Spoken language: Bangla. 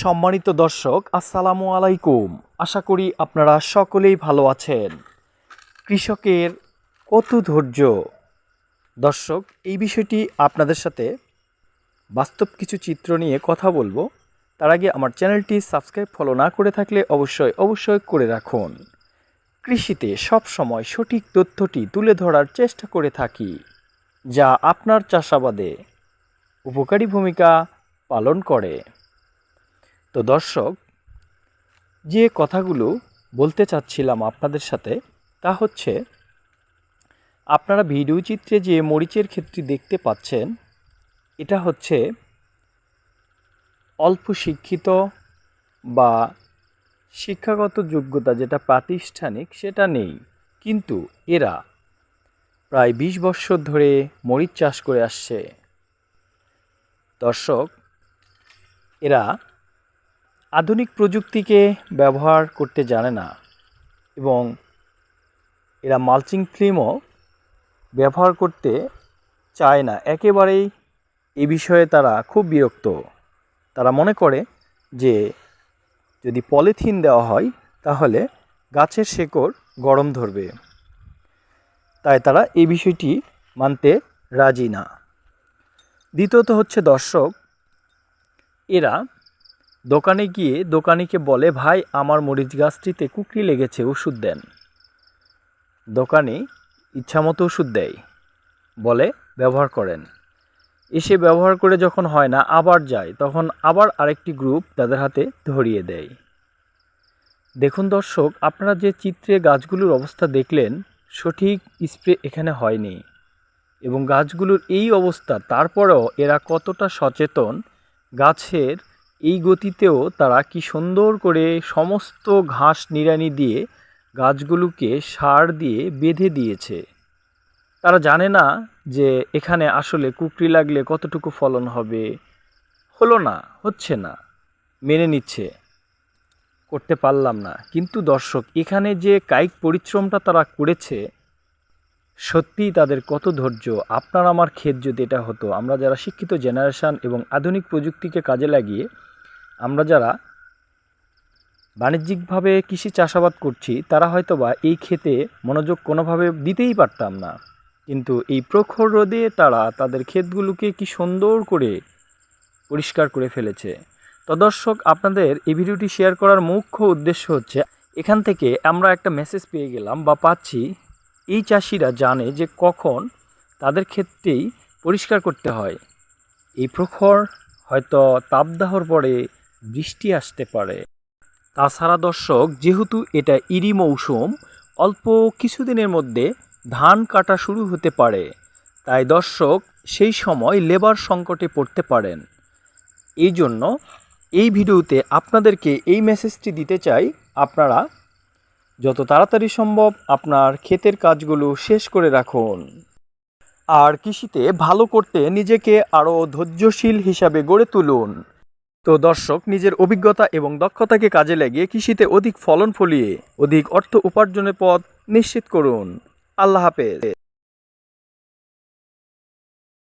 সম্মানিত দর্শক, আসসালামু আলাইকুম। আশা করি আপনারা সকলেই ভালো আছেন। কৃষকের কত ধৈর্য? দর্শক, এই বিষয়টি আপনাদের সাথে বাস্তব কিছু চিত্র নিয়ে কথা বলব। তার আগে আমার চ্যানেলটি সাবস্ক্রাইব, ফলো না করে থাকলে অবশ্যই অবশ্যই করে রাখুন। কৃষিতে সব সময় সঠিক তথ্যটি তুলে ধরার চেষ্টা করে থাকি, যা আপনার চাষাবাদে উপকারী ভূমিকা পালন করে। তো দর্শক, যে কথাগুলো বলতে চাচ্ছিলাম আপনাদের সাথে, তা হচ্ছে, আপনারা ভিডিও চিত্রে যে মরিচের ক্ষেত্রে দেখতে পাচ্ছেন, এটা হচ্ছে অল্প শিক্ষিত বা শিক্ষাগত যোগ্যতা যেটা প্রাতিষ্ঠানিক সেটা নেই। কিন্তু এরা প্রায় বিশ বছর ধরে মরিচ চাষ করে আসছে। দর্শক, এরা আধুনিক প্রযুক্তিকে ব্যবহার করতে জানে না এবং এরা মালচিং ফিল্মও ব্যবহার করতে চায় না। একেবারেই এ বিষয়ে তারা খুব বিরক্ত। তারা মনে করে যে, যদি পলিথিন দেওয়া হয়, তাহলে গাছের শেকড় গরম ধরবে। তাই তারা এই বিষয়টি মানতে রাজি না। দ্বিতীয়ত হচ্ছে দর্শক। এরা দোকানে গিয়ে দোকানিকে বলে, ভাই, আমার মরিচ গাছটিতে কুকরি লেগেছে, ওষুধ দেন। দোকানি ইচ্ছামতো ওষুধ দেয়, বলে, ব্যবহার করেন। এসে ব্যবহার করে যখন হয় না, আবার যায়, তখন আবার আরেকটি গ্রুপ তাদের হাতে ধরিয়ে দেয়। দেখুন দর্শক, আপনারা যে চিত্রে গাছগুলোর অবস্থা দেখলেন, সঠিক স্প্রে এখানে হয়নি এবং গাছগুলোর এই অবস্থা, তারপরেও এরা কতটা সচেতন, গাছের এই গতিতেও তারা কি সুন্দর করে সমস্ত ঘাস নিড়ানি দিয়ে গাছগুলোকে সার দিয়ে বেঁধে দিয়েছে। তারা জানে না যে এখানে আসলে কুকরি লাগলে কতটুকু ফলন হবে। হলো না, হচ্ছে না। মেনে নিচ্ছে। করতে পারলাম না। কিন্তু দর্শক, এখানে যে কায়িক পরিশ্রমটা তারা করেছে, সত্যিই তাদের কত ধৈর্য। আপনার আমার ক্ষেত যদি এটা হতো, আমরা যারা শিক্ষিত জেনারেশান এবং আধুনিক প্রযুক্তিকে কাজে লাগিয়ে আমরা যারা বাণিজ্যিকভাবে কৃষি চাষাবাদ করছি, তারা হয়তো বা এই ক্ষেতে মনোযোগ কোনোভাবে দিতেই পারতাম না। কিন্তু এই প্রখর রোদে তারা তাদের ক্ষেতগুলোকে কি সুন্দর করে পরিষ্কার করে ফেলেছে। তো দর্শক, আপনাদের এই ভিডিওটি শেয়ার করার মুখ্য উদ্দেশ্য হচ্ছে, এখান থেকে আমরা একটা মেসেজ পেয়ে গেলাম বা পাচ্ছি, এই চাষিরা জানে যে কখন তাদের ক্ষেত্রেই পরিষ্কার করতে হয়। এই প্রখর হয়তো তাপদাহর পরে বৃষ্টি আসতে পারে। তাছাড়া দর্শক, যেহেতু এটা ইরি মৌসুম, অল্প কিছুদিনের মধ্যে ধান কাটা শুরু হতে পারে। তাই দর্শক, সেই সময় লেবার সংকটে পড়তে পারেন। এই জন্য এই ভিডিওতে আপনাদেরকে এই মেসেজটি দিতে চাই, আপনারা যত তাড়াতাড়ি সম্ভব আপনার ক্ষেতের কাজগুলো শেষ করে রাখুন। আর কৃষিতে ভালো করতে নিজেকে আরও ধৈর্যশীল হিসাবে গড়ে তুলুন। তো দর্শক, নিজের অভিজ্ঞতা এবং দক্ষতাকে কাজে লাগিয়ে কৃষিতে অধিক ফলন ফলিয়ে অধিক অর্থ উপার্জনের পথ নিশ্চিত করুন। আল্লাহ হাফেজ।